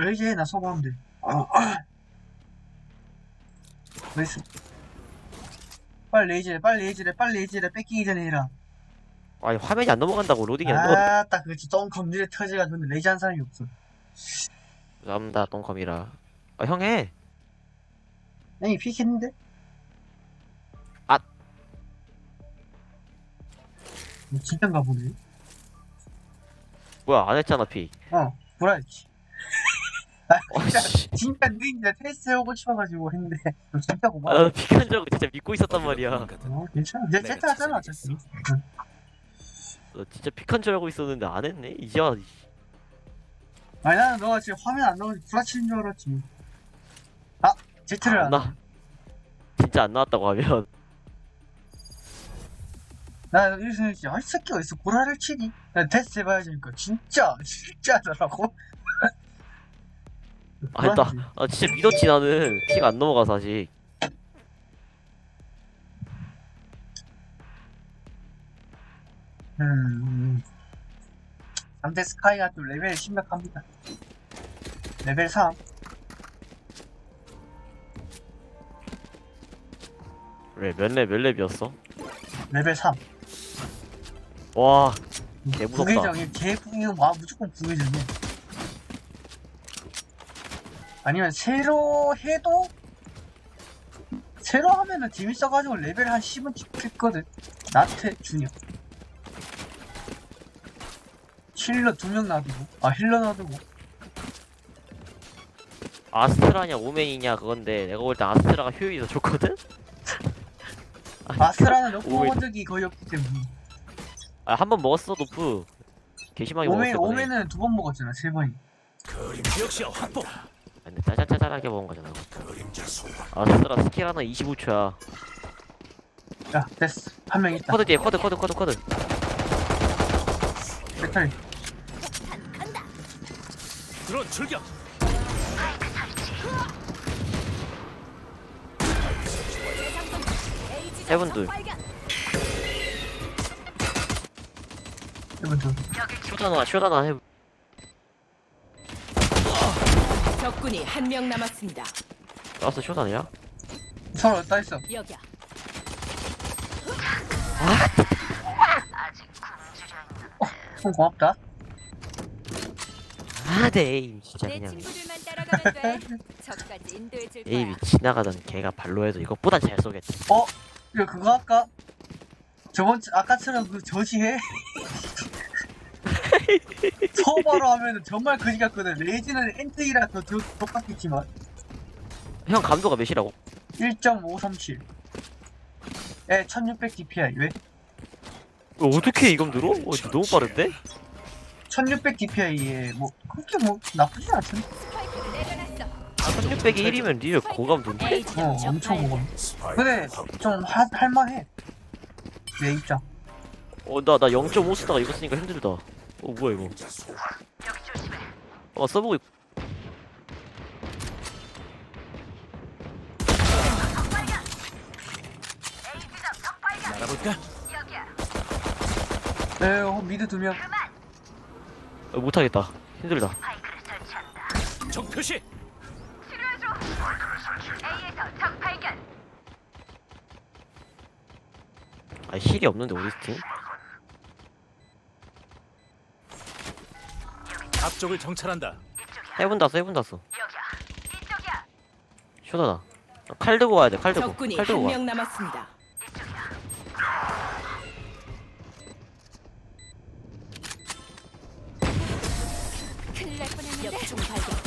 레이지 해나 서버하면 돼. 아, 아. 나이스. 빨리 레이지래, 빨리 레이지래, 빨리 레이지래, 뺏기기 전에 해라. 아니 화면이 안 넘어간다고 로딩이 안 넘어 아, 딱 그렇지. 똥 검질에 터지가지고 근데 레이지 한 사람이 없어. 감다 똥컴이라 아 형해 아니, 픽했는데? 아. 뭐, 진짠가 보네. 뭐야 안 했잖아 피 어, 뭐라했지. 어씨 진짜 느린데 테스트 해보고 싶어가지고 했는데, 너 진짜 고마워. 아, 피한 줄 알고 진짜 믿고 있었단 말이야 어, 괜찮아. 내가 내가 세트 하잖아, 어차피. 찾아내겠어. 응. 너 진짜 픽한 줄 알고 있었는데 안 했네 이제 와 아니, 나는 너가 지금 화면 안 나오니 구라치는 줄 알았지. 아, 제트를 안나 진짜 안 나왔다고 하면 나 여기서 진짜 아, 이 새끼가 어디서 구라를 치니? 나 테스트 해봐야지 니까 진짜 진짜더라고. 아니 나 아, 진짜 믿었지 나는 피가 안 넘어가서 아직 음. 상대 스카이가 또 레벨 심각합니다. 레벨 3. 왜몇렙 몇 렙이었어 레벨 3. 와 개 무섭다. 부계정이 개부계정 와 무조건 부계정이야. 아니면 새로 해도 새로 하면은 재밌어가지고 레벨 한 10은 찍혔거든. 나태 주니어. 힐러 두 명 놔두고 아 힐러 놔두고 아스트라냐 오메이냐 그건데 내가 볼 때 아스트라가 효율이 더 좋거든? 아스라는 너프 오메- 먹은 적이 거의 없기 때문에 아 한 번 먹었어 노프 개심하게 오메 먹었어. 오메는 두번 먹었잖아 세 번이 지역시야 확보. 근데 짜잘짜잘하게 먹은 거잖아 소환. 아스트라. 스킬 하나 25초야. 자 됐어. 한 명 있다. 쿼드 뒤에 쿼드 쿼드 쿼드 쿼드. 배터리 드론 출격. 세븐 둘. 이번 좀 쇼다나 쇼다나 해 적군이 한 명 남았습니다. 나왔어 쇼다나야? 서로 어디다 있어 여기야. 형 고맙다 아네 에임 진짜 내 그냥 친구들만 따라가면 돼. 적까지 인도해 줄 거야. 에임이 지나가던 걔가 발로 해도 이것보단 잘 쏘겠지 어? 이거 그거 할까? 저번 주 아까처럼 그 저지해? 서버로 하면은 정말 거지 같거든 레이지는 엔트이라 더 더- 똑같겠지만 형 감도가 몇이라고? 1.537 에 1600 DPI 왜? 어, 어떻게 이감 들어? 어, 이거 너무 빠른데? 1600 DPI에 뭐 그렇게 뭐 나쁘진 않던데 스파이크를 내려놨어. 1600이 1이면 리얼 고감도인데? A 지점 어 엄청 적발견. 먹어 스파이크 근데. 좀 하, 할만해 내 입장 어 나 나 0.5 쓰다가 이거 쓰니까 힘들다 어 뭐야 이거. 어 써보고 있... 날아볼까? 에 어, 미드 두 명 어, 못하겠다 힘들다 적 표시. 아 힐이 없는데 오리스 앞쪽을 정찰한다. 해본 다어 해본 다어 쇼다나 어, 칼 들고 와야 돼칼 들고 적군이 칼 들고 한와명 남았습니다. 큰일 날 뻔했는데. 역총 발견.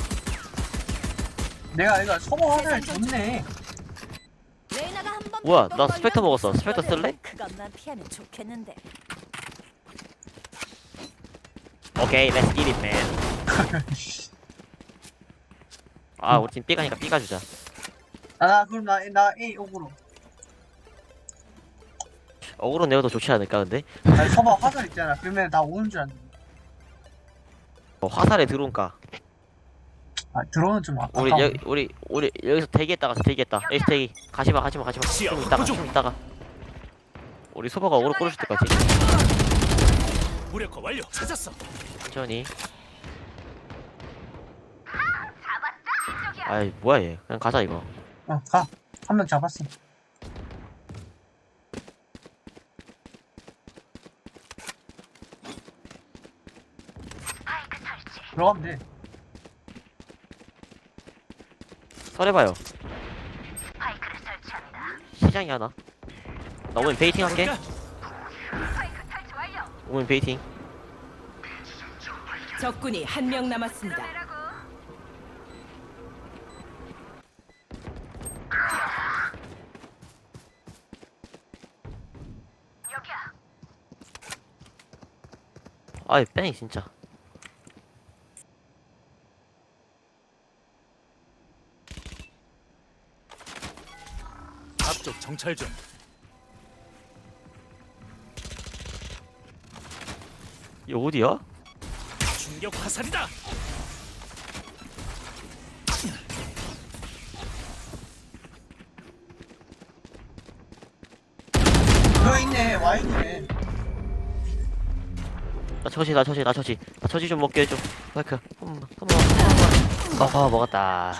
내가 이거 서버 레이나가 한번 뭐야 나 스펙터 먹었어 스펙터 쓸래? 그것만 피하면 좋겠는데. 오케이 렛츠 기릿 맨아 우리 팀 B가니까 B 가주자. 아나 그럼 나, 나 A 오으로. 어그로 내가 더 좋지 않을까 근데? 아니 서버 화살 있잖아. 그러면 나 오는 줄 알았는데 어, 화살에 들어온까 아 드론은 좀 아까 우리 여기 우리 우리 여기서 대기했다 가서 대기했다. 여기서 대기. 가지마 가지마 가지마. 좀 이따가. 좀 이따가. 우리 소바가 어그로 끌어줄 때까지 무력화 완료. 찾았어. 천천히. 아이 뭐야 얘. 그냥 가자 이거. 어, 가. 한 명 잡았어. 들어가면 돼. 설해봐요. 시장이 하나? 나 오면 베이팅 할게? 오면 베이팅 적군이 한 명 남았습니다. 아이 뺑 진짜 앞쪽 정찰 중. 이 어디야? 충격 화살이다. 들어있네, 와인이네. 나 처지 나 처지 나 처지 나 처지 좀 먹게 해줘 마이크 한번만 한번만 아 먹었다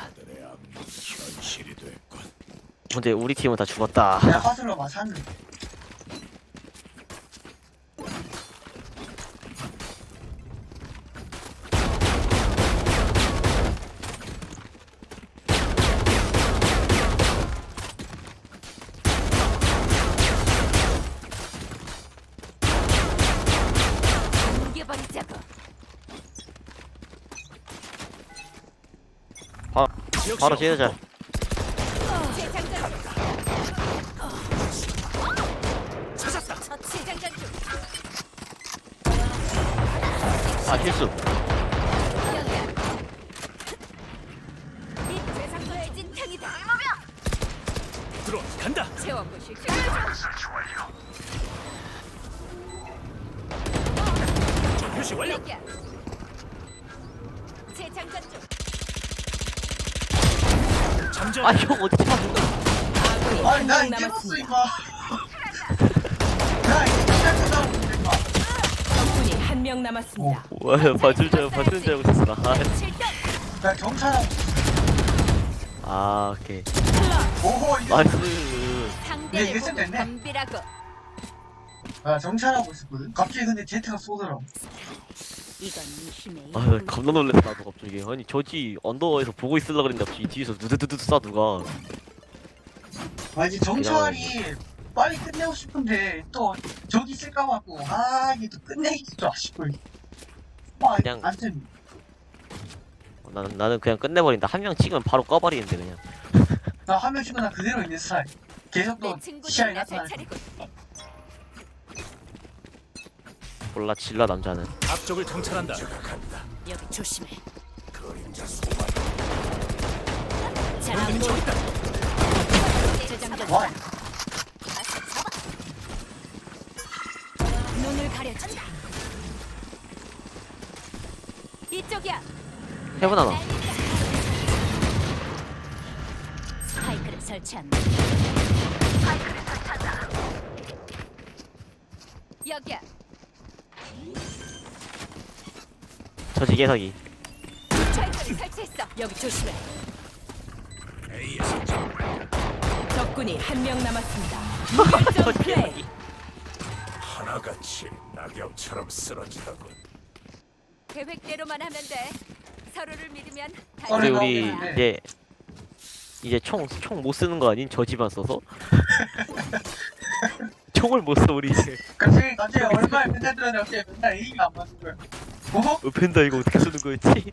근데 우리 팀은 다 죽었다 내가 화술로 맞았는데. 이겨버리자고. 지역 바로 중. 아 실수 한명 이제 봤어, 남았습니다. 임마. 나 이제 시작한다고 했는데, 임마. 적군이 한 명 남았습니다. 와 봐줄 줄 봐주는 줄 알고 있었어 나. 경찰하고, 아 오케이 오호, 이게. 나이스 상대를 보고 됐네. 덤비라고. 나 정찰하고 있었거든. 갑자기 근데 제트가 쏘더라고. 이건 네 힘의 아나 겁나 놀랐어 나도 갑자기 아니 저지 언더에서 보고 있으려 그랬는데 갑자기 뒤에서 누드드드 쏴 누가 아, 이제 정찰이 빨리 끝내고 싶은데, 또, 저기 있을까 봐고, 아, 이게 또 끝내기도 아쉽고. 아, 그냥- 안 돼. 어, 나는 나는 그냥 끝내버린다 한 명 찍으면 바로 꺼버리는데 그냥 나 화면 치고 나 그대로 있는 스타일. 계속 또내 친구들 시야에 나설 나타나. 차리고. 몰라 질러 남자는 앞쪽을 정찰한다. 여기 조심해. 잘안 저기 있다. 재장전. 잡아. 눈을 가려주자. 이쪽이야. 해븐 하나 스파이크를 설치한다. 여기야. 저지 개석이 스파이크를 설치했어. 여기 조심해. 적군이 한 명 남았습니다. 무결점 플레이. 하나같이 낙엽처럼 쓰러지더군. 계획대로만 하면 돼. 서로를 믿으면 다 우리. 우리. 이제 이제 총 총 못 쓰는 거 아닌 저지만 써서 총을 못 써 우리 이제 갑자기, 갑자기 얼마에 맨날 들었는데 갑자기 맨날 A가 안 맞는 거야. 어? 어, 펜다 이거 어떻게 쓰는 거였지?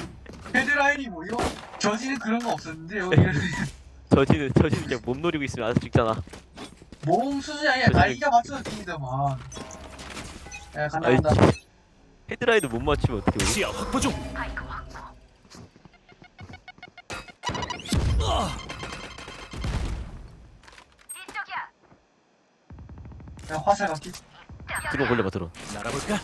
헤드라인이 뭐, 이거? 저지는 그런 거 없었는데, 여기는. 저지는 저지는 그냥 몸 노리고 있으면 알아서 죽잖아 모험 수준이 아니라 날개가 맞춰서 뛰더만. 야, 간다, 아이 간다. 헤드라인을 못 맞추면 어떻게 우리? 시야 확보 중. 야, 화살 갖기. 드론 걸려봐 드론 날아볼까?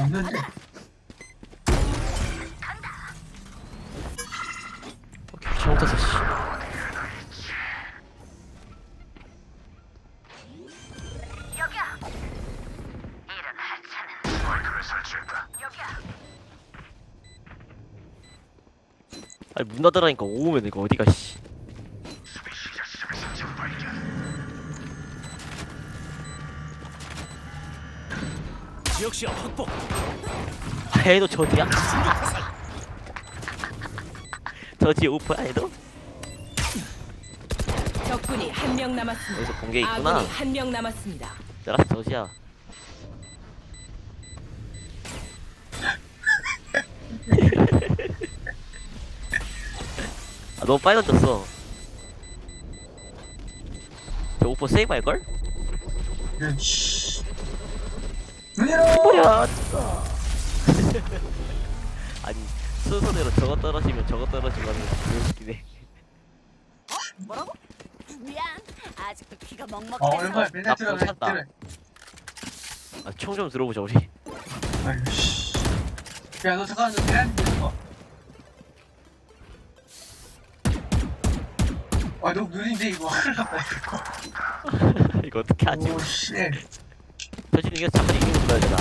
없는데. 오케이, 잘못했어, 아니 문 닫으라니까 오면 이거 어디가 씨. 지역 시야 확보. 해도 저지야? 저지 오프야 해도? 적군이 한 명 남았습니다. 여기서 본게 있구나 아군이 한 명 남았습니다. 내가 저지야 아 너무 빨리 던졌어 저 오퍼 세이브 할걸? 이런 씨. 뭐야 아니 순서대로 저거 떨어지면 저거 떨어지면 거 개웃기네 뭐라고? 미안. 아직도 귀가 어, 먹먹해서. 오랜만에 맨날 아, 들어, 못 맨날 찾다. 아총 좀 들어보자 우리 아이고, 씨. 야, 너 잠깐만, 너 계란 좀 봐. 아, 너무 느린데, 이거. 큰일 났다, 이거. 이거 어떻게 하지? 오, 씨. 저지는 이거 잠깐 이기고 가야 되나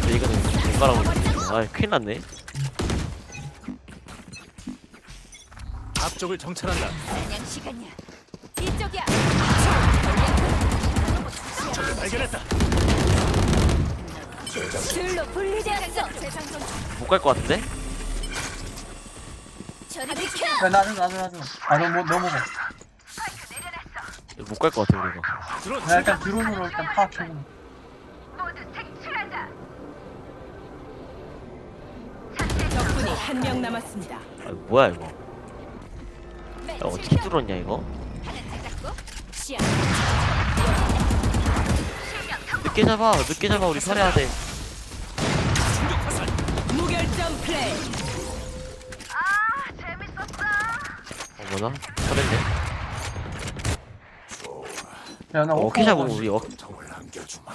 근데 이거는 뭔가라고 아 큰일 났네 앞쪽을 정찰한다. 사냥 시간이야. 이쪽이야. 적을 발견했다. 줄로 분리되었어. 못 갈 것 같은데? 저리 비켜. 야, 나도, 나도, 나도. 아, 너 뭐, 너 먹어. 못 갈 것 같아 우리가. 드론 나 일단 드론으로 일단 파악해보 적군이 한 명 남았습니다. 아 뭐야 이거? 야, 어떻게 뚫었냐 이거? 시야. 늦게 잡아 늦게 잡아 우리 살해야 돼. 무결점 플레이. 어머나 살했네 야, 나 어, 잡으면 먹고, 우리 어, 정을 안겨주마.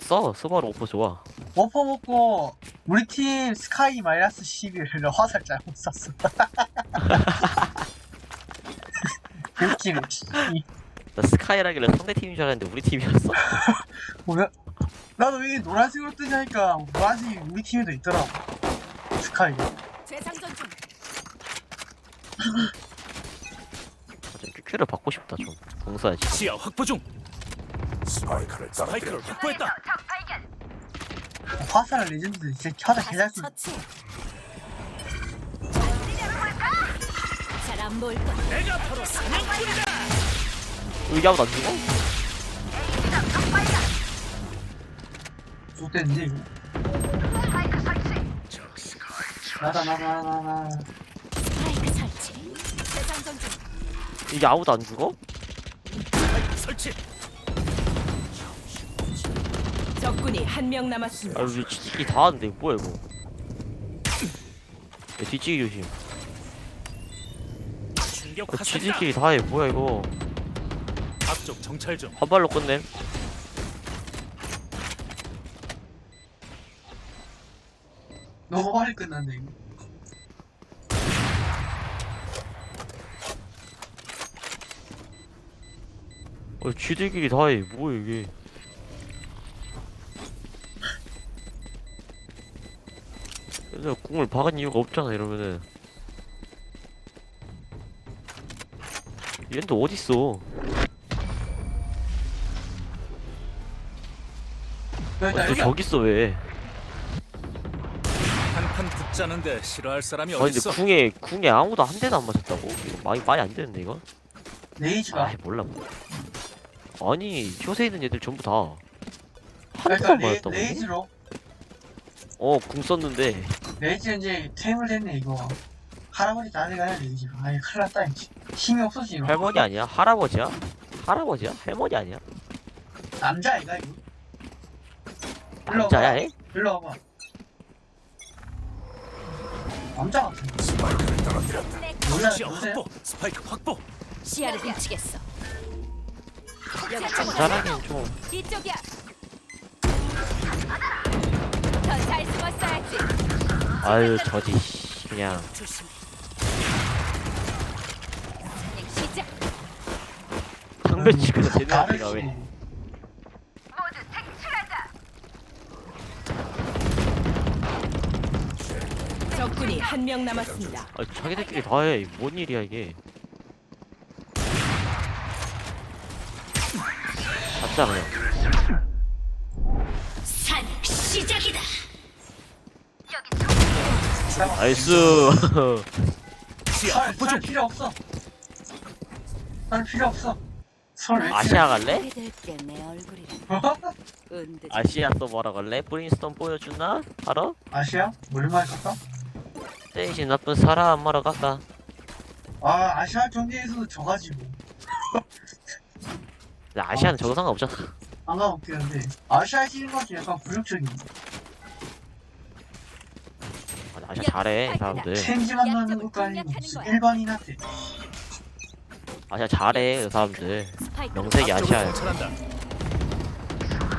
써 스바루 오퍼 좋아 오퍼 먹고, 우리 팀 스카이 마이너스 11을 화살 잘못 쐈어. 웃기네, 씨. 나 스카이라길래 상대 팀인 줄 알았는데 우리 팀이었어? 뭐야? 나도 이게 노란색으로 뜨자니까 노란색이 우리 팀에도 있더라고. 스카이. 재상전 중. 아, 좀 QQ를 받고 싶다 좀 공 써야지 시야 확보 중. 스파이크를 스파이크를 확보했다. 화살을 레전드 이 새끼 화살 개잘 쏘. 처치. 잘안 보일 거야. 내가 바로 사냥꾼이다. 여기 아무도 안 죽어? 좋댔는데 이거. 나다 나다 나다 나다. 스파이크 설치. 재상전 중. 이게 아무도 안 죽어? 설치. 적군이 한 명 남았습니다. 아 여기 뒤치기 다 하는데 이거 뭐야 이거 야, 뒤치기 조심 충격 그 화살이다. 뒤치기 다해 뭐야 이거 앞쪽 정찰 중. 한 발로 끝냄 너무 빨리 끝났네 이거. 어 쥐들끼리 다해 뭐야 이게 내가 궁을 박은 이유가 없잖아 이러면은 얘는 또 어딨어 야, 또 야, 저기 있어 왜 한판 붙자는데 싫어할 사람이 아니 근데 어딨어? 궁에 궁에 아무도 한 대도 안 맞았다고? 이거 많이 말이 안 되는데 이거? 레이지가. 아 몰라 아니 효세 있는 애들 전부 다한 일단 대만 레, 맞았다고 레이지로. 어궁 썼는데 레이지 이제 퇴임을 됐네 이거. 할아버지 다 돼가야 레이지로. 아이 큰일 났다 이제. 힘이 없어지 이거. 할머니 아니야? 할아버지야? 할아버지야? 할머니 아니야? 남자 아이가 이거. 일로 남자야 와봐. 해? 일로 와봐. 남자 같은. 스파이크를 떨어뜨렸다. 몰라 시야 요새 확보. 스파이크 확보. 시야를 훔치겠어. 자랑이 좀 이쪽이야. 더 잘 숨었어야지. 아유 저지 씨, 그냥 조심. 진행 시작. 상대 치고도 대단하니까 왜 적군이 한 명 남았습니다. 아, 자기들끼리 다해 뭔 일이야 이게 잡자 그냥 산 시작이다. 나이스 살, 살 중. 필요 없어. 살 필요 없어. 아시아 갈래? 믿을게 내 얼굴이라. 은근 아시아 서버라 갈래? 브린스톤 보여주나? 알아? 아시아? 얼마에 갔다? 세이지 나쁜 사람 말아 갈까? 아 아시아 경기에서도 져가지고 근데 아시아는 저거 상관없잖아 안 가볼게는데 아시아 시는 것이 약간 굴욕적인. 아, 아시아 잘해 이 사람들 첸지 만나는 것도 아니고 무슨. 일반인한테. 아시아 잘해 그 사람들 명색이 아시아야 정찰한다.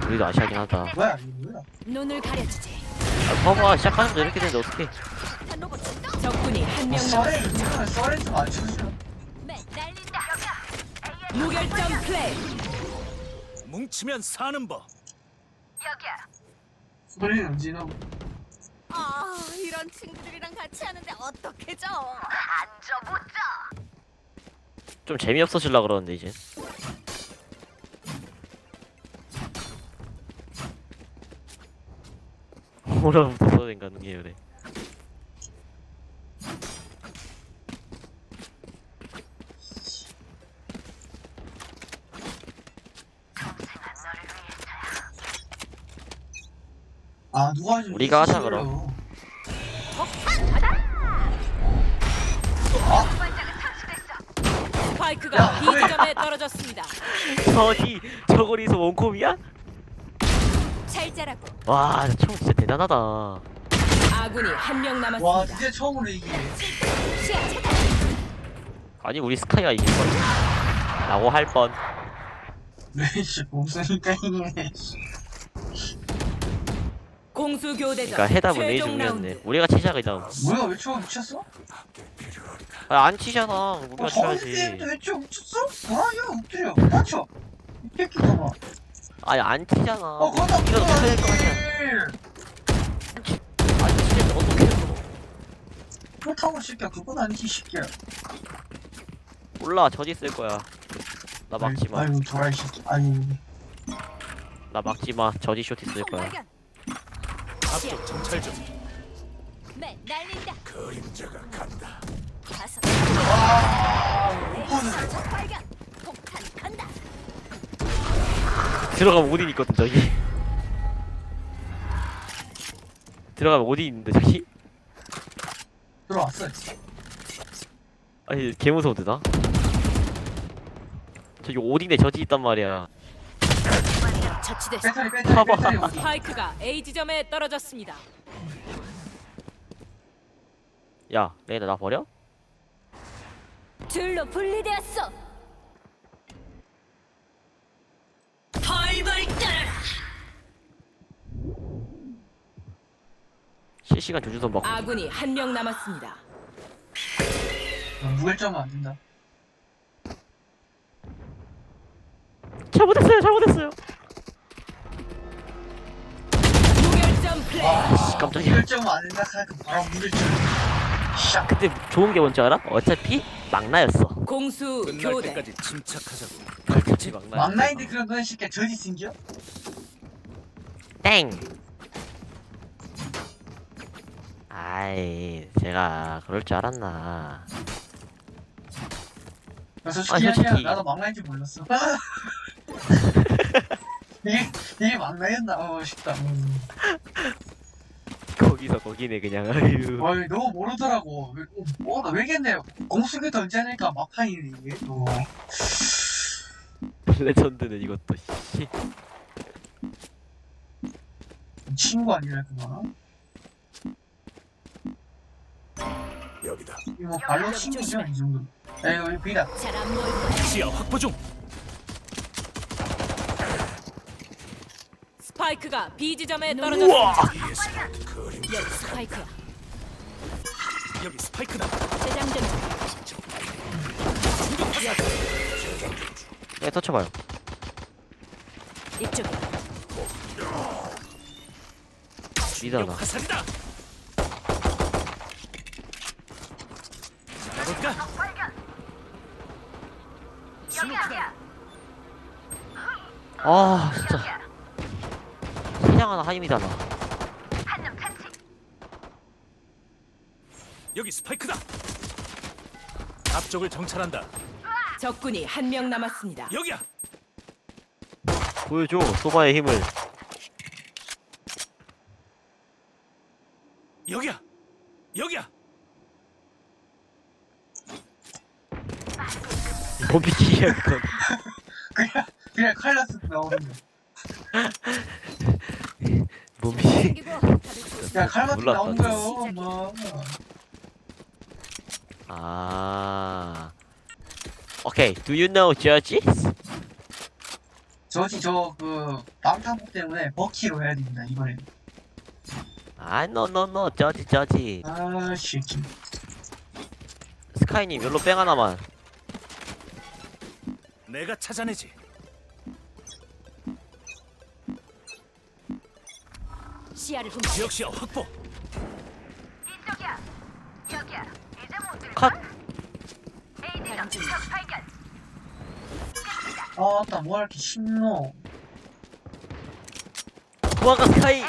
우리도 아시아긴 하다 뭐야 이거 뭐야? 눈을 가려주지. 아 봐봐 시작하는데 이렇게 되는데 어떡해 폭탄 로봇 출동. 적군이 한명 썰에 남았습니다. 이거는 썰에 좀 맞춰주죠. 맨 날린다. 무결점 플레이. 뭉치면 사는 법. 썰에 언제나? 아 이런 친구들이랑 같이 하는데 어떻게 져? 좀 재미없어질라 그러는데 이제. 오라부터 써낸 가능해 아 누가 좀 우리가 하자. 그럼. 스파이크가 야, B 지점에 떨어졌습니다. 저기 저거리서 원콤이야? 잘 자라고. 와총 진짜 대단하다 아군이 한 명 와 남았습니다. 이제 처음으로 시야 차단. 아니 우리 스카이가 이길 뻔 라고 할뻔 레이시 봄쓰니까 이네. 공수 교대전 그러니까 해답은 A 최종 중이었네 라운드. 우리가 치자 그냥 뭐야 왜 처음 미쳤어? 아, 안 치잖아 우리가 어, 저번 게임도 왜 처음 미쳤어? 뭐야 엎드려 맞춰. 이 새끼 봐봐. 아니 안 치잖아 어 그거다 이거 어떻게 될거 아니야 아니지. 안 치는데 어떻게 했어 그렇다고 새끼야 그건 아니지 새끼야. 몰라 저지 쓸 거야 나 막지 마 아이고 저라 이 새끼. 아이고. 나 막지 마 저지 쇼티 쓸 거야 발견. 앞쪽 정찰 중. 맨 날린다. 그림자가 간다. 가서. 와 오늘 적 발견. 폭탄 간다. 들어가면 오딘 있거든 저기 들어가면 오딘 있는데 저기 들어왔어. 아니 개 무서운데 나 저기 오딘에 저지 있단 말이야 배터리 봐봐. 스파이크가 A 지점에 떨어졌습니다. 야 레이나 나 버려? 둘로 분리되었어. 벌벌 떨어라. 실시간 조준선 받고 아군이 한 명 남았습니다. 어, 무결점은 안 된다. 잘못했어요 잘못했어요 아 깜짝이야. 안 된다 하니까 바로 무결점. 샥. 근데 좋은 게 뭔지 알아? 어차피 막나였어 공수 끝날 교대. 때까지 침착하자고. 어차피 막나 막나인데 그런 건 새끼야 저지 생겨? 땡 아이 제가 그럴 줄 알았나 나 솔직히 아, 얘기하면 솔직히. 나도 막나인지 몰랐어. 이게 이게 막나였나 어 싶다. 음. 거기서 거기네 그냥 아유 어이 너무 모르더라고. 어나 왜겠네. 공수기 던지니까 막판이네 이게. 어. 레전드는 이것도 씨 친구 아니랄구나. 여기다. 이거 뭐 발로 친구죠 이 정도. 에이 여기 비다. 시야 확보 중. 스파이크가 B 지점에 떨어졌습니다. 스파이크. 여기 스파이크다. 재장전. 예, 터쳐봐요. 이쪽. 미다나. 화살이다. 볼까? 아, 진짜. 하나 하임이잖아 여기 스파이크다. 앞쪽을 정찰한다. 적군이 한 명 남았습니다. 여기야. 보여줘 소바의 힘을 여기야. 여기야. 범피치야 그건 그냥 그냥 칼라스 나오는 그냥 칼라스 몰랐다, 나온 거요. 뭐. 아 오케이 do you know judges? 저지 저그 방탄복 때문에 버키로 해야 됩니다 이번에. 아 no no no judge judge 아 새끼. 스카이님 열로 뺑 하나만 내가 찾아내지. 시야를 훔. 지역 시야 확보. 컷. 가는 중. 아나 뭐 이렇게 신노. 도망가 스카이.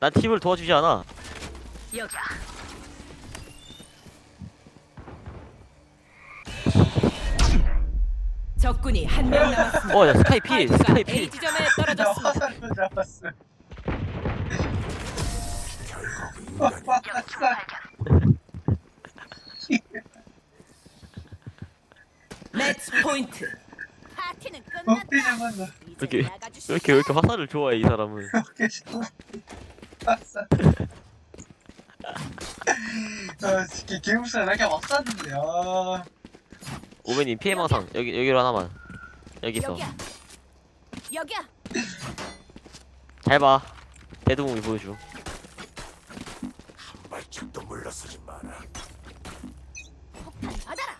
난 팀을 도와주지 않아. 적군이 한 명 남았습니다. 어 야 스카이 필 스파이크가 스카이 A 필 지점에 나 떨어졌습니다. 화살로 잡았어. 매치 포인트. 파티는 끝났다. 어떻게 잡았나? 이렇게 이제 나가주 왜 이렇게 왜 이렇게 화살을 좋아해 이 사람은 어떻게 잡았어? 아, 진짜 개무사 나 그냥 막 쐈는데, 아. 오메님 피해 망상 여기 여기로 하나만 여기 있어 여기야. 여기야. 잘 봐 대두공이 보여줘 말짝도 물러서지 마라. 폭탄 받아라.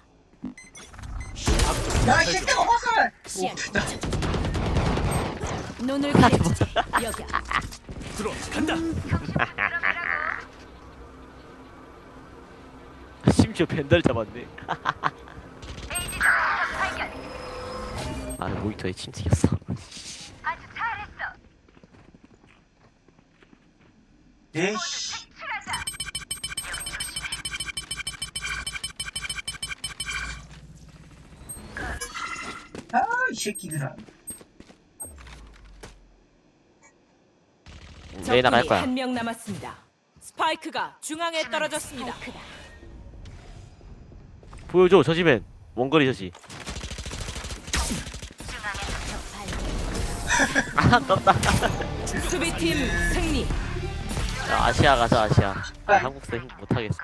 야, 이 새끼가 화살! 시야. 오, 됐다. 눈을 가려주지. 여기야. 들어 간다. 심지어 벤달 잡았네 아 모니터에 침 튀겼어 에이씨. 아, 이 새끼들아. 레이나 갈 거야 한명 남았습니다. 스파이크가 중앙에 떨어졌습니다. 보여줘 저지맨 원거리 저지 아 떴다 수비팀 승리. 야, 아시아 가자 아시아. 아, 한국사 힘 못하겠어